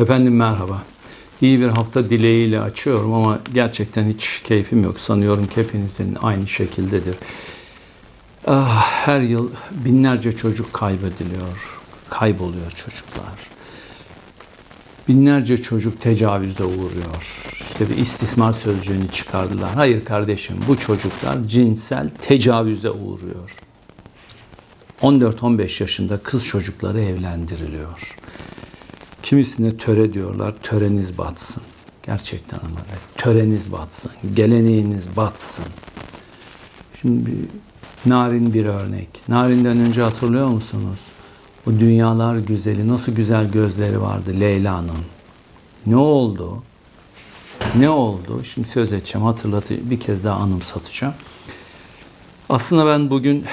Efendim merhaba. İyi bir hafta dileğiyle açıyorum ama gerçekten hiç keyfim yok. Sanıyorum ki hepinizin aynı şekildedir. Ah, her yıl binlerce çocuk kaybediliyor. Kayboluyor çocuklar. Binlerce çocuk tecavüze uğruyor. İşte bir istismar sözcüğünü çıkardılar. Hayır kardeşim bu çocuklar cinsel tecavüze uğruyor. 14-15 yaşında kız çocukları evlendiriliyor. Kimisine töre diyorlar, töreniz batsın. Gerçekten ama töreniz batsın, geleneğiniz batsın. Şimdi Narin bir örnek. Narin'den önce hatırlıyor musunuz? O dünyalar güzeli, nasıl güzel gözleri vardı Leyla'nın. Ne oldu? Ne oldu? Şimdi söz edeceğim, hatırlatı bir kez daha anımsatacağım. Aslında ben bugün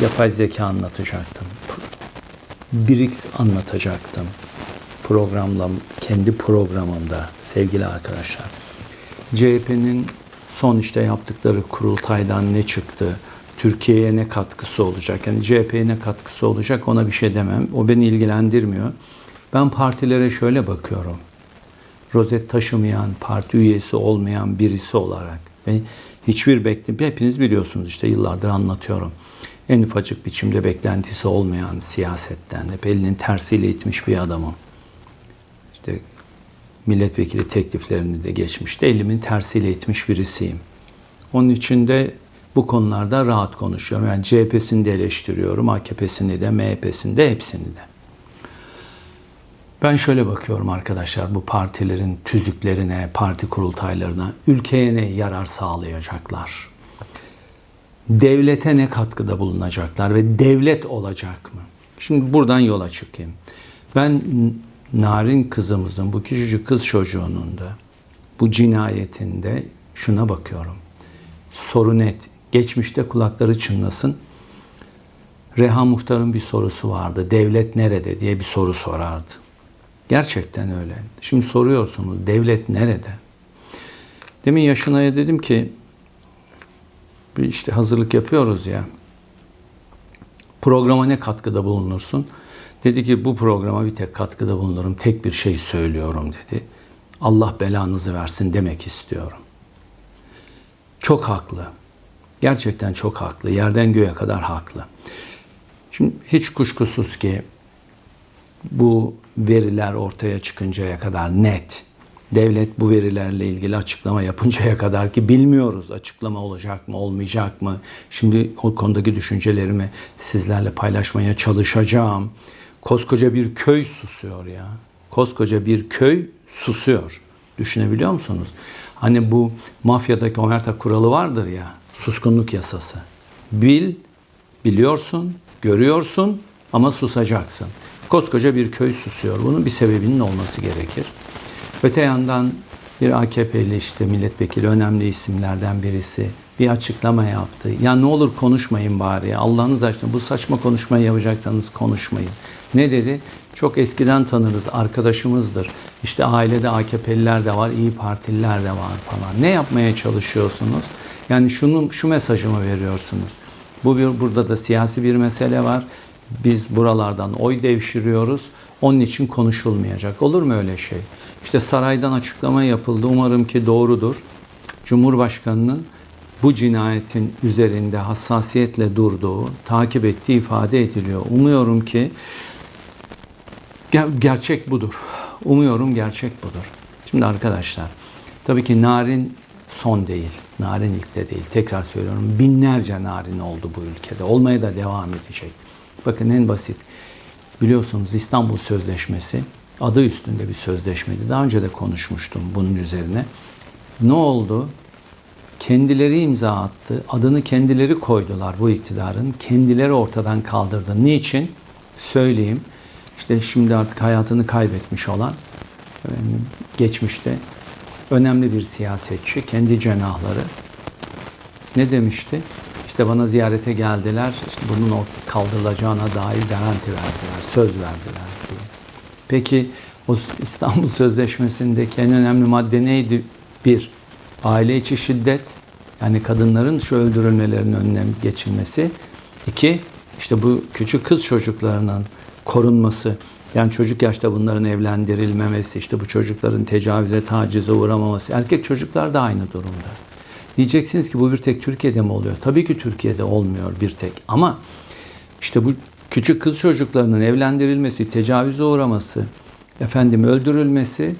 yapay zeka anlatacaktım. BRICS anlatacaktım. Programla, kendi programımda sevgili arkadaşlar. CHP'nin son işte yaptıkları kurultaydan ne çıktı? Türkiye'ye ne katkısı olacak? Yani CHP'ye ne katkısı olacak ona bir şey demem. O beni ilgilendirmiyor. Ben partilere şöyle bakıyorum. Rozet taşımayan, parti üyesi olmayan birisi olarak ve hiçbir bekle hepiniz biliyorsunuz işte yıllardır anlatıyorum. En ufacık biçimde beklentisi olmayan siyasetten hep elinin tersiyle itmiş bir adamım. Milletvekili tekliflerini de geçmişte elimin tersiyle itmiş birisiyim. Onun için de bu konularda rahat konuşuyorum. Yani CHP'sini de eleştiriyorum, AKP'sini de, MHP'sini de, hepsini de. Ben şöyle bakıyorum arkadaşlar bu partilerin tüzüklerine, parti kurultaylarına, ülkeye ne yarar sağlayacaklar? Devlete ne katkıda bulunacaklar ve devlet olacak mı? Şimdi buradan yola çıkayım. Ben Narin kızımızın, bu küçücük kız çocuğunun da bu cinayetinde şuna bakıyorum. Soru net. Geçmişte kulakları çınlasın. Reha Muhtar'ın bir sorusu vardı. Devlet nerede diye bir soru sorardı. Gerçekten öyle. Şimdi soruyorsunuz devlet nerede? Demin Yaşınay'a dedim ki bir işte hazırlık yapıyoruz ya. Programa ne katkıda bulunursun? Dedi ki bu programa bir tek katkıda bulunurum. Tek bir şey söylüyorum dedi. Allah belanızı versin demek istiyorum. Çok haklı. Gerçekten çok haklı. Yerden göğe kadar haklı. Şimdi hiç kuşkusuz ki bu veriler ortaya çıkıncaya kadar net, devlet bu verilerle ilgili açıklama yapıncaya kadar ki bilmiyoruz açıklama olacak mı olmayacak mı. Şimdi o konudaki düşüncelerimi sizlerle paylaşmaya çalışacağım. Koskoca bir köy susuyor ya. Koskoca bir köy susuyor. Düşünebiliyor musunuz? Hani bu mafyadaki omerta kuralı vardır ya. Suskunluk yasası. Bil, biliyorsun, görüyorsun ama susacaksın. Koskoca bir köy susuyor. Bunun bir sebebinin olması gerekir. Öte yandan bir AKP'li işte milletvekili önemli isimlerden birisi bir açıklama yaptı. Ya ne olur konuşmayın bari. Allah'ınız aşkına bu saçma konuşmayı yapacaksanız konuşmayın. Ne dedi? Çok eskiden tanırız, arkadaşımızdır. İşte ailede AKP'liler de var, iyi Partililer de var falan. Ne yapmaya çalışıyorsunuz? Yani şunu şu mesajımı veriyorsunuz. Bu bir burada da siyasi bir mesele var. Biz buralardan oy devşiriyoruz. Onun için konuşulmayacak. Olur mu öyle şey? İşte saraydan açıklama yapıldı. Umarım ki doğrudur. Cumhurbaşkanının bu cinayetin üzerinde hassasiyetle durduğu, takip ettiği ifade ediliyor. Umuyorum ki ger- gerçek budur. Umuyorum gerçek budur. Şimdi arkadaşlar, tabii ki narin son değil. Narin ilk de değil. Tekrar söylüyorum. Binlerce narin oldu bu ülkede. Olmaya da devam edecek. Bakın en basit. Biliyorsunuz İstanbul Sözleşmesi adı üstünde bir sözleşmeydi. Daha önce de konuşmuştum bunun üzerine. Ne oldu? Kendileri imza attı. Adını kendileri koydular bu iktidarın. Kendileri ortadan kaldırdı. Niçin? Söyleyeyim. İşte şimdi artık hayatını kaybetmiş olan geçmişte önemli bir siyasetçi, kendi cenahları ne demişti? İşte bana ziyarete geldiler, işte bunun ortadan kaldırılacağına dair garanti verdiler, söz verdiler diye. Peki o İstanbul Sözleşmesi'ndeki en önemli madde neydi? Bir, aile içi şiddet, yani kadınların şu öldürülmelerinin önüne geçilmesi. İki, işte bu küçük kız çocuklarının korunması. Yani çocuk yaşta bunların evlendirilmemesi, işte bu çocukların tecavüze, tacize uğramaması. Erkek çocuklar da aynı durumda. Diyeceksiniz ki bu bir tek Türkiye'de mi oluyor? Tabii ki Türkiye'de olmuyor bir tek. Ama işte bu küçük kız çocuklarının evlendirilmesi, tecavüze uğraması, efendim öldürülmesi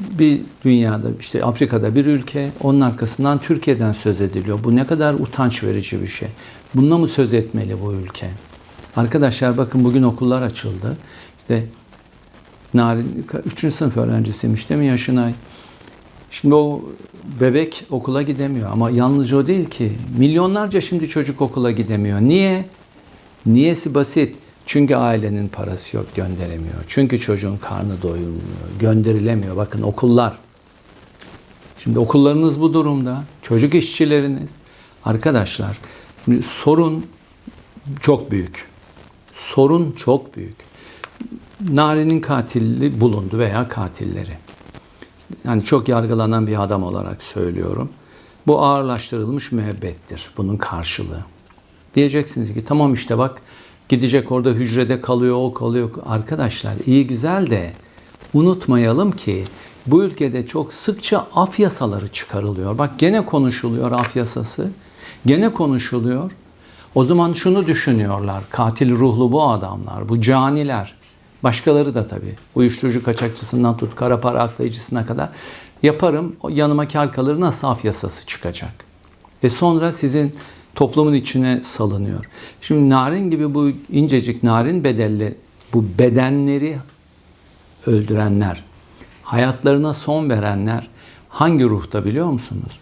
bir dünyada işte Afrika'da bir ülke onun arkasından Türkiye'den söz ediliyor. Bu ne kadar utanç verici bir şey. Bununla mı söz etmeli bu ülke? Arkadaşlar bakın bugün okullar açıldı. İşte Narin 3. sınıf öğrencisiymiş değil mi Yaşınay? Şimdi o bebek okula gidemiyor ama yalnızca o değil ki. Milyonlarca şimdi çocuk okula gidemiyor. Niye? Niyesi basit. Çünkü ailenin parası yok gönderemiyor. Çünkü çocuğun karnı doyurmuyor. Gönderilemiyor. Bakın okullar. Şimdi okullarınız bu durumda. Çocuk işçileriniz. Arkadaşlar sorun çok büyük. Sorun çok büyük. Nari'nin katili bulundu veya katilleri. Yani çok yargılanan bir adam olarak söylüyorum. Bu ağırlaştırılmış müebbettir. Bunun karşılığı. Diyeceksiniz ki tamam işte bak gidecek orada hücrede kalıyor, o kalıyor. Arkadaşlar iyi güzel de unutmayalım ki bu ülkede çok sıkça af yasaları çıkarılıyor. Bak gene konuşuluyor af yasası. Gene konuşuluyor. O zaman şunu düşünüyorlar. Katil ruhlu bu adamlar, bu caniler. Başkaları da tabii. Uyuşturucu kaçakçısından tut, kara para aklayıcısına kadar yaparım. Yanıma kar kalır nasıl yasası çıkacak? Ve sonra sizin toplumun içine salınıyor. Şimdi narin gibi bu incecik narin bedelli bu bedenleri öldürenler, hayatlarına son verenler hangi ruhta biliyor musunuz?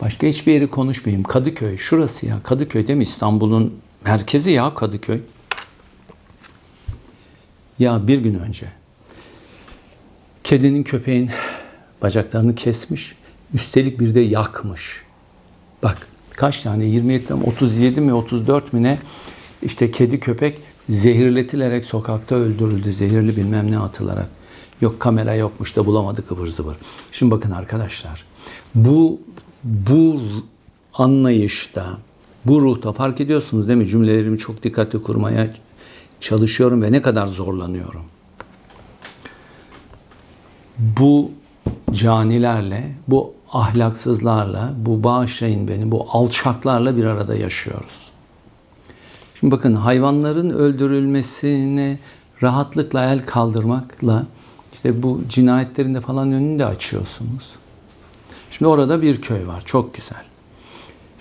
Başka hiçbir yeri konuşmayayım. Kadıköy, şurası ya. Kadıköy değil mi? İstanbul'un merkezi ya Kadıköy. Ya bir gün önce kedinin köpeğin bacaklarını kesmiş, üstelik bir de yakmış. Bak kaç tane 27 mi 37 mi 34 mi ne işte kedi köpek zehirletilerek sokakta öldürüldü. Zehirli bilmem ne atılarak. Yok kamera yokmuş da bulamadı kıvır zıvır. Şimdi bakın arkadaşlar bu bu anlayışta bu ruhta fark ediyorsunuz değil mi? Cümlelerimi çok dikkatli kurmaya çalışıyorum ve ne kadar zorlanıyorum. Bu canilerle, bu ahlaksızlarla, bu bağışlayın beni, bu alçaklarla bir arada yaşıyoruz. Şimdi bakın hayvanların öldürülmesine rahatlıkla el kaldırmakla işte bu cinayetlerin de falan önünü de açıyorsunuz. Şimdi orada bir köy var. Çok güzel.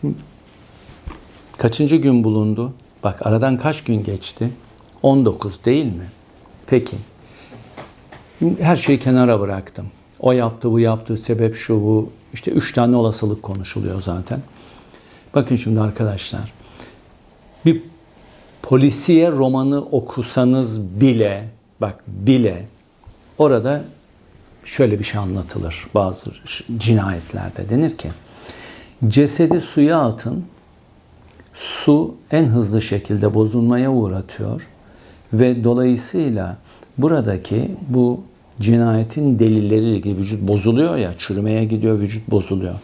Şimdi kaçıncı gün bulundu? Bak aradan kaç gün geçti? 19 değil mi? Peki. Her şeyi kenara bıraktım. O yaptı, bu yaptı, sebep şu bu. İşte üç tane olasılık konuşuluyor zaten. Bakın şimdi arkadaşlar. Bir polisiye romanı okusanız bile, bak bile orada şöyle bir şey anlatılır bazı cinayetlerde. Denir ki cesedi suya atın, su en hızlı şekilde bozulmaya uğratıyor ve dolayısıyla buradaki bu cinayetin delilleriyle ilgili vücut bozuluyor ya, çürümeye gidiyor, vücut bozuluyor.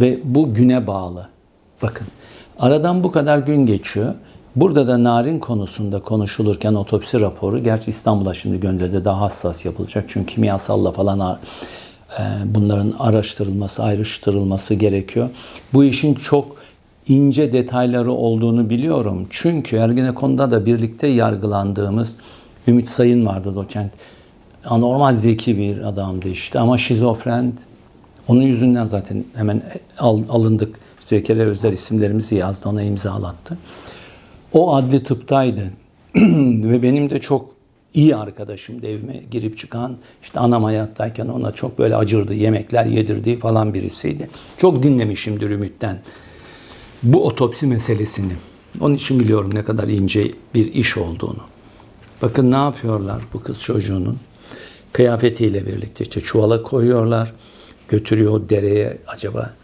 Ve bu güne bağlı. Bakın, aradan bu kadar gün geçiyor. Burada da narin konusunda konuşulurken otopsi raporu, gerçi İstanbul'a şimdi gönderildi daha hassas yapılacak. Çünkü kimyasalla falan e, bunların araştırılması, ayrıştırılması gerekiyor. Bu işin çok ince detayları olduğunu biliyorum. Çünkü Ergenekon'da da birlikte yargılandığımız Ümit Sayın vardı doçent. Anormal zeki bir adamdı işte ama şizofren. Onun yüzünden zaten hemen alındık. Zekeriya Özler isimlerimizi yazdı, ona imzalattı. O adli tıptaydı. Ve benim de çok iyi arkadaşım evime girip çıkan işte anam hayattayken ona çok böyle acırdı yemekler yedirdiği falan birisiydi. Çok dinlemişimdir Ümit'ten bu otopsi meselesini. Onun için biliyorum ne kadar ince bir iş olduğunu. Bakın ne yapıyorlar bu kız çocuğunun kıyafetiyle birlikte işte çuvala koyuyorlar. Götürüyor dereye acaba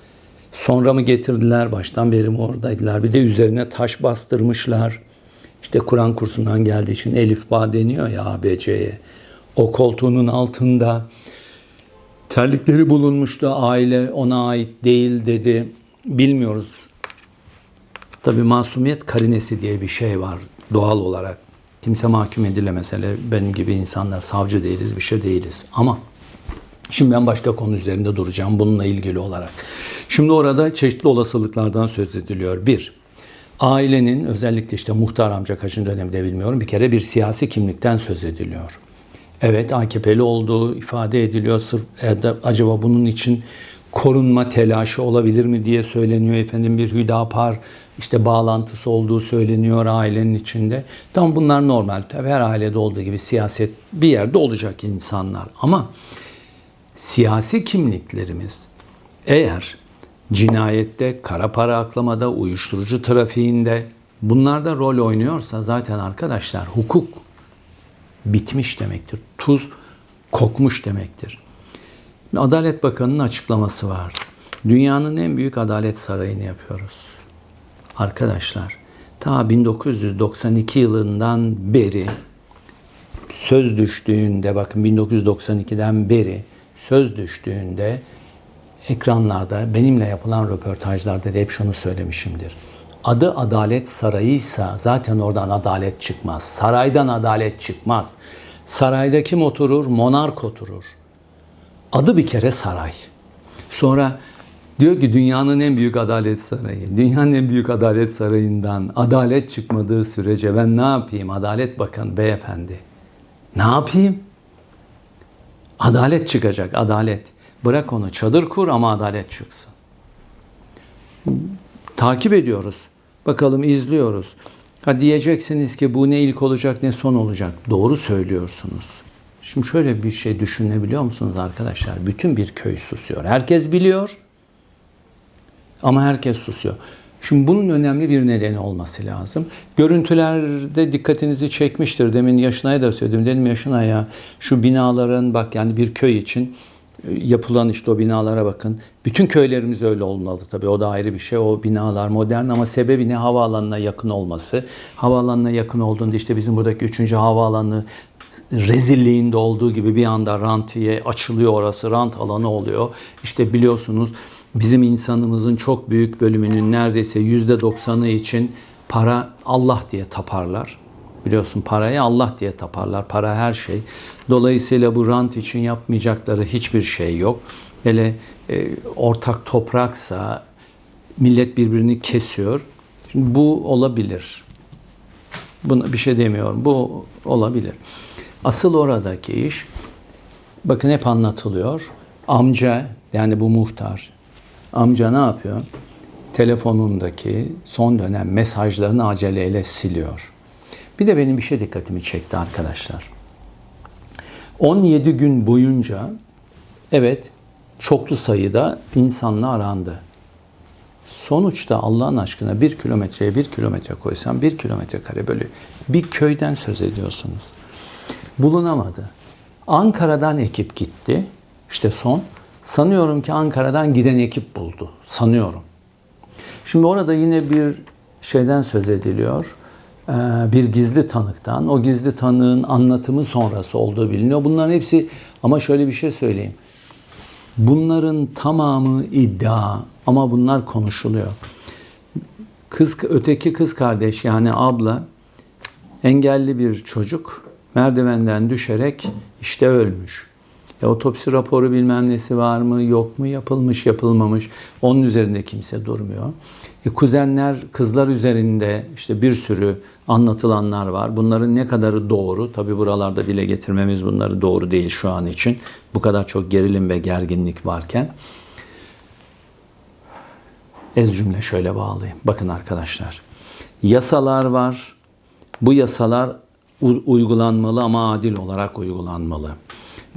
Sonra mı getirdiler, baştan beri mi oradaydılar? Bir de üzerine taş bastırmışlar. İşte Kur'an kursundan geldiği için Elif Ba deniyor ya ABC'ye. O koltuğunun altında terlikleri bulunmuştu. Aile ona ait değil dedi. Bilmiyoruz. Tabi masumiyet karinesi diye bir şey var doğal olarak. Kimse mahkum edilemez. Hele benim gibi insanlar savcı değiliz, bir şey değiliz. Ama Şimdi ben başka konu üzerinde duracağım bununla ilgili olarak. Şimdi orada çeşitli olasılıklardan söz ediliyor. Bir, ailenin özellikle işte muhtar amca kaçıncı dönemde bilmiyorum bir kere bir siyasi kimlikten söz ediliyor. Evet AKP'li olduğu ifade ediliyor. Sırf e, acaba bunun için korunma telaşı olabilir mi diye söyleniyor. Efendim bir Hüdapar işte bağlantısı olduğu söyleniyor ailenin içinde. Tam bunlar normal. Tabii her ailede olduğu gibi siyaset bir yerde olacak insanlar. Ama siyasi kimliklerimiz eğer cinayette, kara para aklamada, uyuşturucu trafiğinde bunlarda rol oynuyorsa zaten arkadaşlar hukuk bitmiş demektir. Tuz kokmuş demektir. Adalet Bakanı'nın açıklaması var. Dünyanın en büyük adalet sarayını yapıyoruz. Arkadaşlar ta 1992 yılından beri söz düştüğünde bakın 1992'den beri söz düştüğünde ekranlarda benimle yapılan röportajlarda da hep şunu söylemişimdir. Adı Adalet Sarayı'ysa zaten oradan adalet çıkmaz. Saraydan adalet çıkmaz. Sarayda kim oturur? Monark oturur. Adı bir kere saray. Sonra diyor ki dünyanın en büyük adalet sarayı. Dünyanın en büyük adalet sarayından adalet çıkmadığı sürece ben ne yapayım? Adalet Bakanı beyefendi. Ne yapayım? Adalet çıkacak, adalet. Bırak onu çadır kur ama adalet çıksın. Takip ediyoruz. Bakalım izliyoruz. Ha diyeceksiniz ki bu ne ilk olacak ne son olacak. Doğru söylüyorsunuz. Şimdi şöyle bir şey düşünebiliyor musunuz arkadaşlar? Bütün bir köy susuyor. Herkes biliyor. Ama herkes susuyor. Şimdi bunun önemli bir nedeni olması lazım. Görüntülerde dikkatinizi çekmiştir. Demin Yaşınay'a da söyledim. Dedim Yaşınay'a şu binaların bak yani bir köy için e, yapılan işte o binalara bakın. Bütün köylerimiz öyle olmalı tabii. O da ayrı bir şey. O binalar modern ama sebebi ne? Havaalanına yakın olması. Havaalanına yakın olduğunda işte bizim buradaki 3. havaalanı rezilliğinde olduğu gibi bir anda rantiye açılıyor orası. Rant alanı oluyor. İşte biliyorsunuz bizim insanımızın çok büyük bölümünün neredeyse yüzde doksanı için para Allah diye taparlar. Biliyorsun parayı Allah diye taparlar. Para her şey. Dolayısıyla bu rant için yapmayacakları hiçbir şey yok. Hele e, ortak topraksa millet birbirini kesiyor. Şimdi bu olabilir. Buna bir şey demiyorum. Bu olabilir. Asıl oradaki iş bakın hep anlatılıyor. Amca yani bu muhtar amca ne yapıyor? Telefonundaki son dönem mesajlarını aceleyle siliyor. Bir de benim bir şey dikkatimi çekti arkadaşlar. 17 gün boyunca evet çoklu sayıda insanla arandı. Sonuçta Allah'ın aşkına bir kilometreye bir kilometre koysam bir kilometre kare bölü bir köyden söz ediyorsunuz. Bulunamadı. Ankara'dan ekip gitti. İşte son. Sanıyorum ki Ankara'dan giden ekip buldu. Sanıyorum. Şimdi orada yine bir şeyden söz ediliyor. Ee, Bir gizli tanıktan. O gizli tanığın anlatımı sonrası olduğu biliniyor. Bunların hepsi ama şöyle bir şey söyleyeyim. Bunların tamamı iddia ama bunlar konuşuluyor. Kız öteki kız kardeş yani abla engelli bir çocuk merdivenden düşerek işte ölmüş. E, otopsi raporu bilmem nesi var mı yok mu yapılmış yapılmamış onun üzerinde kimse durmuyor. E, kuzenler kızlar üzerinde işte bir sürü anlatılanlar var. Bunların ne kadarı doğru? Tabi buralarda dile getirmemiz bunları doğru değil şu an için. Bu kadar çok gerilim ve gerginlik varken. Ez cümle şöyle bağlayayım. Bakın arkadaşlar. Yasalar var. Bu yasalar uygulanmalı ama adil olarak uygulanmalı.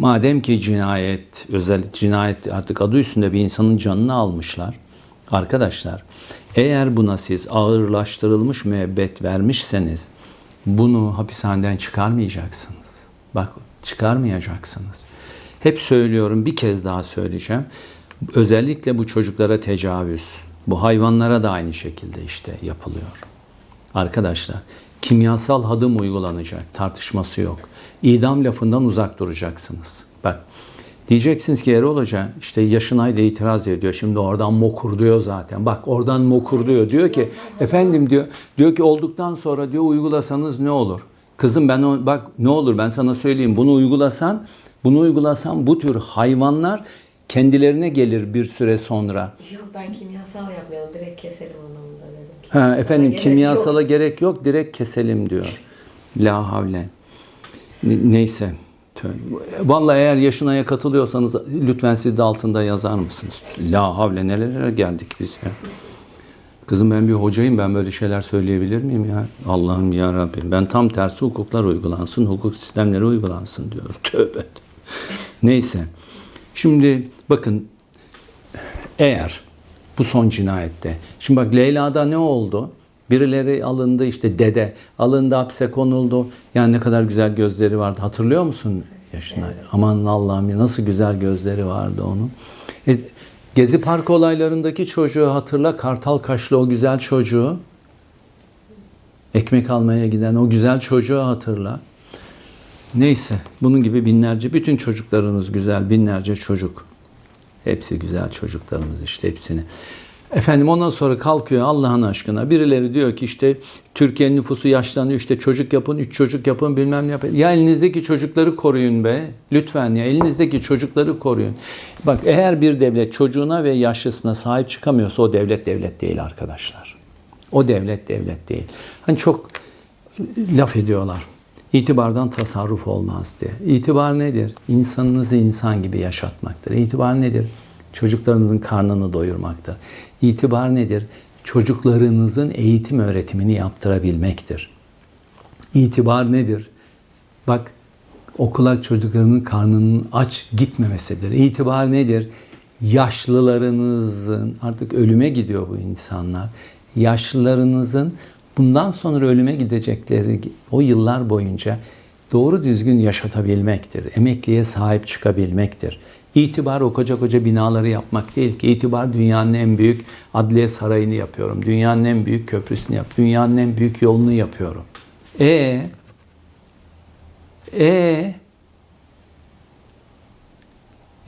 Madem ki cinayet, özel cinayet artık adı üstünde bir insanın canını almışlar. Arkadaşlar, eğer buna siz ağırlaştırılmış müebbet vermişseniz bunu hapishaneden çıkarmayacaksınız. Bak çıkarmayacaksınız. Hep söylüyorum, bir kez daha söyleyeceğim. Özellikle bu çocuklara tecavüz, bu hayvanlara da aynı şekilde işte yapılıyor. Arkadaşlar kimyasal hadım uygulanacak tartışması yok. İdam lafından uzak duracaksınız. Bak diyeceksiniz ki Erol Hoca işte Yaşınay da itiraz ediyor. Şimdi oradan mokur diyor zaten. Bak oradan mokur diyor. Diyor ki efendim diyor diyor ki olduktan sonra diyor uygulasanız ne olur? Kızım ben o, bak ne olur ben sana söyleyeyim bunu uygulasan bunu uygulasan bu tür hayvanlar kendilerine gelir bir süre sonra. Yok ben kimyasal yapmayalım. Direkt keselim anlamında dedim. Ha, efendim Gerek kimyasala yok. gerek yok direkt keselim diyor. La havle. Ne- Neyse. Vallahi eğer Yaşınay'a katılıyorsanız lütfen siz de altında yazar mısınız? La havle nelere geldik biz ya. Kızım ben bir hocayım ben böyle şeyler söyleyebilir miyim ya? Allah'ım ya Rabbim ben tam tersi hukuklar uygulansın, hukuk sistemleri uygulansın diyorum. Tövbe. Neyse. Şimdi bakın eğer bu son cinayette. Şimdi bak Leyla'da ne oldu? Birileri alındı işte dede alındı hapse konuldu. Yani ne kadar güzel gözleri vardı. Hatırlıyor musun yaşına? Aman Allah'ım ya nasıl güzel gözleri vardı onun. E, Gezi Park olaylarındaki çocuğu hatırla. Kartal kaşlı o güzel çocuğu. Ekmek almaya giden o güzel çocuğu hatırla. Neyse bunun gibi binlerce bütün çocuklarınız güzel binlerce çocuk. Hepsi güzel çocuklarımız işte hepsini. Efendim ondan sonra kalkıyor Allah'ın aşkına. Birileri diyor ki işte Türkiye'nin nüfusu yaşlanıyor işte çocuk yapın, üç çocuk yapın bilmem ne yapın. Ya elinizdeki çocukları koruyun be. Lütfen ya elinizdeki çocukları koruyun. Bak eğer bir devlet çocuğuna ve yaşlısına sahip çıkamıyorsa o devlet devlet değil arkadaşlar. O devlet devlet değil. Hani çok laf ediyorlar. İtibardan tasarruf olmaz diye. İtibar nedir? İnsanınızı insan gibi yaşatmaktır. İtibar nedir? Çocuklarınızın karnını doyurmaktır. İtibar nedir? Çocuklarınızın eğitim öğretimini yaptırabilmektir. İtibar nedir? Bak okula çocuklarının karnının aç gitmemesidir. İtibar nedir? Yaşlılarınızın artık ölüme gidiyor bu insanlar. Yaşlılarınızın bundan sonra ölüme gidecekleri o yıllar boyunca doğru düzgün yaşatabilmektir. Emekliye sahip çıkabilmektir. İtibar o koca koca binaları yapmak değil ki. İtibar dünyanın en büyük adliye sarayını yapıyorum. Dünyanın en büyük köprüsünü yap. Dünyanın en büyük yolunu yapıyorum. E e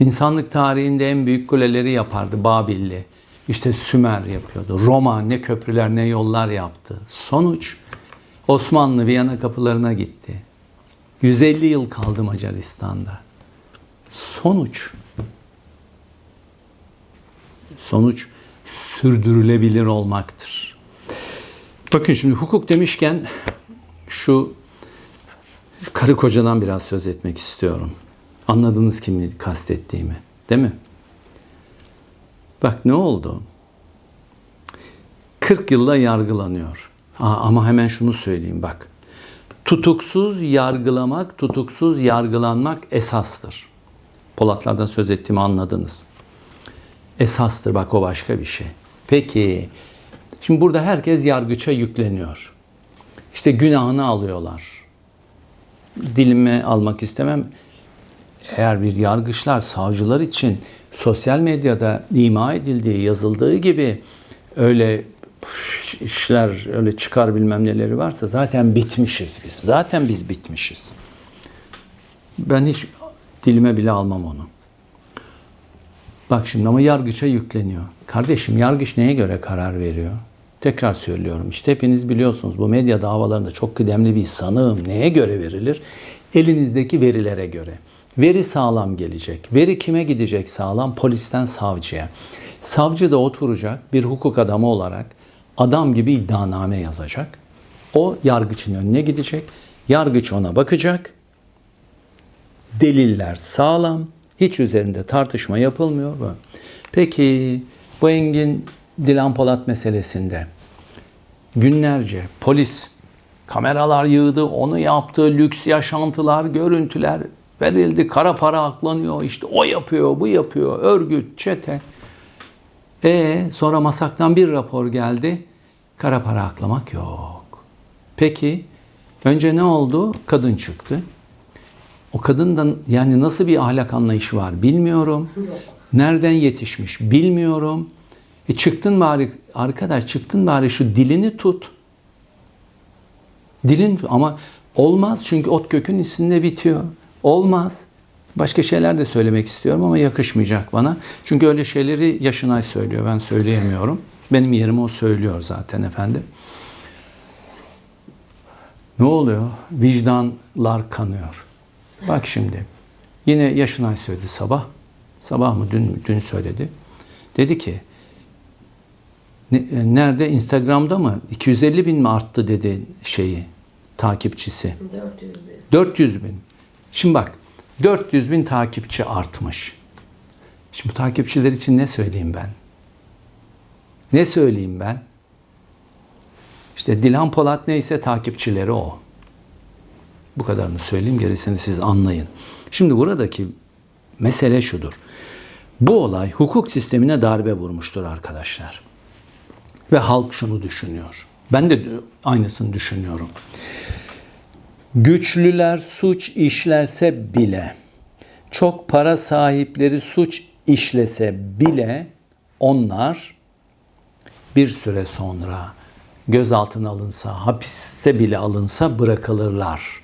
İnsanlık tarihinde en büyük kuleleri yapardı Babilli. İşte Sümer yapıyordu. Roma ne köprüler ne yollar yaptı. Sonuç Osmanlı Viyana kapılarına gitti. 150 yıl kaldı Macaristan'da. Sonuç sonuç sürdürülebilir olmaktır. Bakın şimdi hukuk demişken şu karı kocadan biraz söz etmek istiyorum. Anladınız kimi kastettiğimi, değil mi? Bak ne oldu? 40 yılda yargılanıyor. Aa, ama hemen şunu söyleyeyim bak. Tutuksuz yargılamak, tutuksuz yargılanmak esastır. Polatlardan söz ettiğimi anladınız. Esastır bak o başka bir şey. Peki şimdi burada herkes yargıça yükleniyor. İşte günahını alıyorlar. Dilime almak istemem. Eğer bir yargıçlar savcılar için sosyal medyada ima edildiği, yazıldığı gibi öyle işler, öyle çıkar bilmem neleri varsa zaten bitmişiz biz. Zaten biz bitmişiz. Ben hiç dilime bile almam onu. Bak şimdi ama yargıça yükleniyor. Kardeşim yargıç neye göre karar veriyor? Tekrar söylüyorum işte hepiniz biliyorsunuz bu medya davalarında çok kıdemli bir sanığım. Neye göre verilir? Elinizdeki verilere göre. Veri sağlam gelecek. Veri kime gidecek sağlam? Polisten savcıya. Savcı da oturacak bir hukuk adamı olarak adam gibi iddianame yazacak. O yargıçın önüne gidecek. Yargıç ona bakacak. Deliller sağlam. Hiç üzerinde tartışma yapılmıyor. Peki bu Engin Dilan Polat meselesinde günlerce polis kameralar yığdı, onu yaptı, lüks yaşantılar, görüntüler verildi, kara para aklanıyor, işte o yapıyor, bu yapıyor, örgüt, çete. E sonra masaktan bir rapor geldi, kara para aklamak yok. Peki önce ne oldu? Kadın çıktı. O kadından yani nasıl bir ahlak anlayışı var bilmiyorum. Nereden yetişmiş bilmiyorum. E çıktın bari arkadaş çıktın bari şu dilini tut. Dilin ama olmaz çünkü ot kökün üstünde bitiyor. Olmaz. Başka şeyler de söylemek istiyorum ama yakışmayacak bana. Çünkü öyle şeyleri Yaşınay söylüyor. Ben söyleyemiyorum. Benim yerime o söylüyor zaten efendim. Ne oluyor? Vicdanlar kanıyor. Bak şimdi. Yine Yaşınay söyledi sabah. Sabah mı dün mü? Dün söyledi. Dedi ki e, nerede? Instagram'da mı? 250 bin mi arttı dedi şeyi takipçisi. 400 bin. 400 bin. Şimdi bak 400 bin takipçi artmış. Şimdi bu takipçiler için ne söyleyeyim ben? Ne söyleyeyim ben? İşte Dilan Polat neyse takipçileri o. Bu kadarını söyleyeyim gerisini siz anlayın. Şimdi buradaki mesele şudur. Bu olay hukuk sistemine darbe vurmuştur arkadaşlar. Ve halk şunu düşünüyor. Ben de aynısını düşünüyorum. Güçlüler suç işlerse bile, çok para sahipleri suç işlese bile onlar bir süre sonra gözaltına alınsa, hapise bile alınsa bırakılırlar.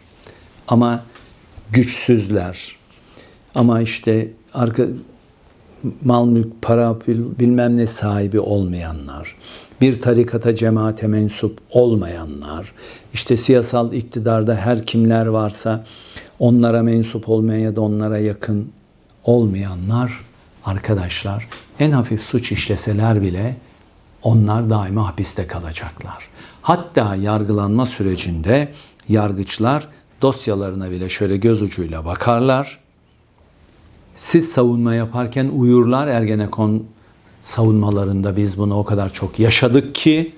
Ama güçsüzler, ama işte arka mal mülk, para bil- bilmem ne sahibi olmayanlar, bir tarikata cemaate mensup olmayanlar, işte siyasal iktidarda her kimler varsa onlara mensup olmayan ya da onlara yakın olmayanlar arkadaşlar en hafif suç işleseler bile onlar daima hapiste kalacaklar. Hatta yargılanma sürecinde yargıçlar dosyalarına bile şöyle göz ucuyla bakarlar siz savunma yaparken uyurlar Ergenekon savunmalarında biz bunu o kadar çok yaşadık ki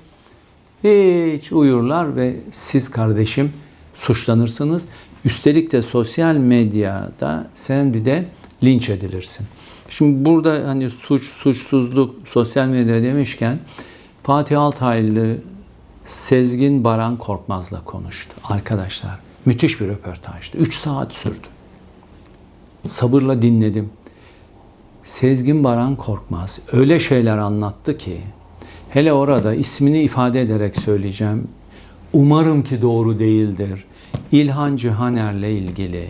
hiç uyurlar ve siz kardeşim suçlanırsınız. Üstelik de sosyal medyada sen bir de linç edilirsin. Şimdi burada hani suç, suçsuzluk, sosyal medya demişken Fatih Altaylı Sezgin Baran Korkmaz'la konuştu. Arkadaşlar müthiş bir röportajdı. 3 saat sürdü sabırla dinledim. Sezgin Baran Korkmaz öyle şeyler anlattı ki hele orada ismini ifade ederek söyleyeceğim. Umarım ki doğru değildir. İlhan Cihaner'le ilgili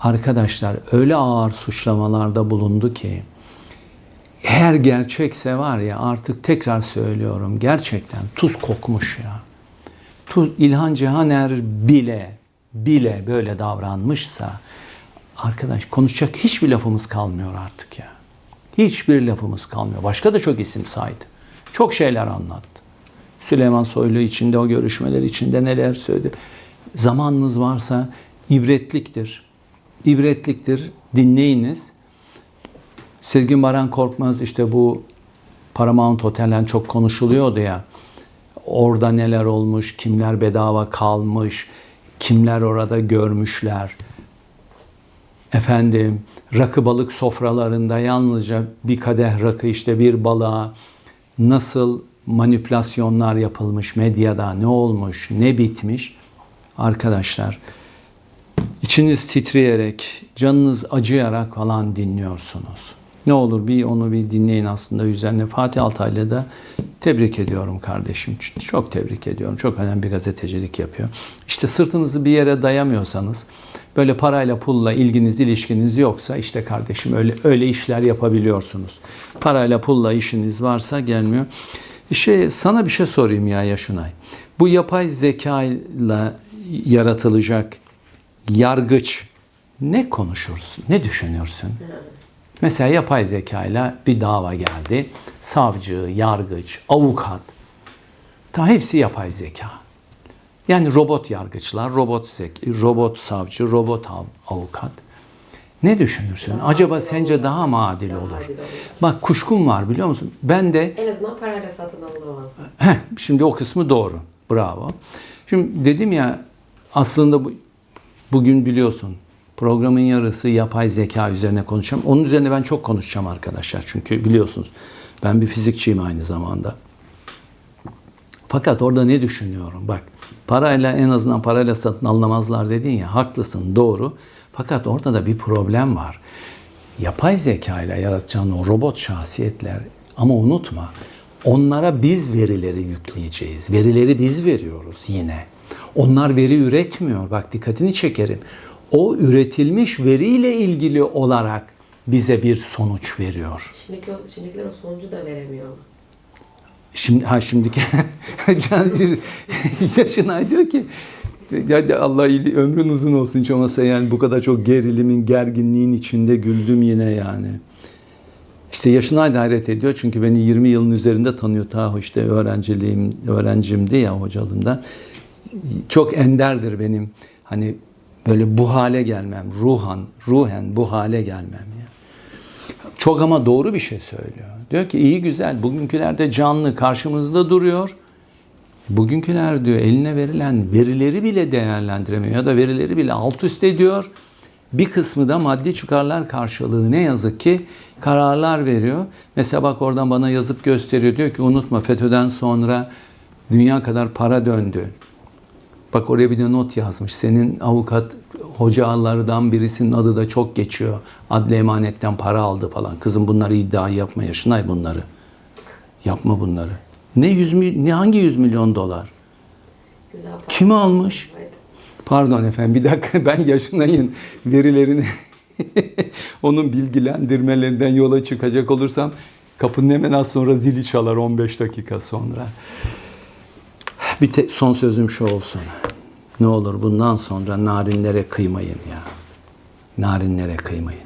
arkadaşlar öyle ağır suçlamalarda bulundu ki eğer gerçekse var ya artık tekrar söylüyorum gerçekten tuz kokmuş ya. Tuz, İlhan Cihaner bile bile böyle davranmışsa arkadaş konuşacak hiçbir lafımız kalmıyor artık ya. Hiçbir lafımız kalmıyor. Başka da çok isim saydı. Çok şeyler anlattı. Süleyman Soylu içinde o görüşmeler içinde neler söyledi. Zamanınız varsa ibretliktir. İbretliktir. Dinleyiniz. Sezgin Baran Korkmaz işte bu Paramount Otel'den çok konuşuluyordu ya. Orada neler olmuş, kimler bedava kalmış, kimler orada görmüşler. Efendim rakı balık sofralarında yalnızca bir kadeh rakı işte bir balığa nasıl manipülasyonlar yapılmış medyada ne olmuş ne bitmiş arkadaşlar içiniz titreyerek canınız acıyarak falan dinliyorsunuz. Ne olur bir onu bir dinleyin aslında üzerine. Fatih Altaylı da tebrik ediyorum kardeşim. Çok tebrik ediyorum. Çok önemli bir gazetecilik yapıyor. İşte sırtınızı bir yere dayamıyorsanız böyle parayla pulla ilginiz, ilişkiniz yoksa işte kardeşim öyle öyle işler yapabiliyorsunuz. Parayla pulla işiniz varsa gelmiyor. Şey sana bir şey sorayım ya Yaşınay. Bu yapay zeka ile yaratılacak yargıç ne konuşursun? Ne düşünüyorsun? Mesela yapay zeka ile bir dava geldi. Savcı, yargıç, avukat. Ta hepsi yapay zeka. Yani robot yargıçlar, robot zek, robot savcı, robot av- avukat. Ne düşünürsün? Daha Acaba sence olur. daha mı adil Daha olur? adil olur. Bak kuşkum var biliyor musun? Ben de En azından parayla satın alılamaz. Heh, şimdi o kısmı doğru. Bravo. Şimdi dedim ya aslında bu, bugün biliyorsun programın yarısı yapay zeka üzerine konuşacağım. Onun üzerine ben çok konuşacağım arkadaşlar. Çünkü biliyorsunuz ben bir fizikçiyim aynı zamanda. Fakat orada ne düşünüyorum? Bak parayla en azından parayla satın alınamazlar dedin ya haklısın doğru. Fakat orada da bir problem var. Yapay zeka ile yaratacağın o robot şahsiyetler ama unutma onlara biz verileri yükleyeceğiz. Verileri biz veriyoruz yine. Onlar veri üretmiyor. Bak dikkatini çekerim. O üretilmiş veriyle ilgili olarak bize bir sonuç veriyor. Şimdiki, şimdikiler o sonucu da veremiyor. Şimdi ha şimdiki yaşına diyor ki Ya Allah iyili- ömrün uzun olsun hiç olmazsa yani bu kadar çok gerilimin, gerginliğin içinde güldüm yine yani. İşte yaşına hayret ediyor çünkü beni 20 yılın üzerinde tanıyor ta işte öğrenciliğim, öğrencimdi ya hocalığımda. Çok enderdir benim hani böyle bu hale gelmem, ruhan, ruhen bu hale gelmem ya. Çok ama doğru bir şey söylüyor. Diyor ki iyi güzel bugünküler de canlı karşımızda duruyor. Bugünküler diyor eline verilen verileri bile değerlendiremiyor ya da verileri bile alt üst ediyor. Bir kısmı da maddi çıkarlar karşılığı ne yazık ki kararlar veriyor. Mesela bak oradan bana yazıp gösteriyor. Diyor ki unutma FETÖ'den sonra dünya kadar para döndü. Bak oraya bir de not yazmış. Senin avukat hocalardan birisinin adı da çok geçiyor. Adli emanetten para aldı falan. Kızım bunları iddia yapma yaşınay bunları. Yapma bunları. Ne yüz ne hangi yüz milyon dolar? Güzel. Kim almış? Pardon efendim bir dakika ben yaşınayın verilerini onun bilgilendirmelerinden yola çıkacak olursam kapının hemen az sonra zili çalar 15 dakika sonra. Bir te- son sözüm şu olsun. Ne olur bundan sonra narinlere kıymayın ya. Narinlere kıymayın.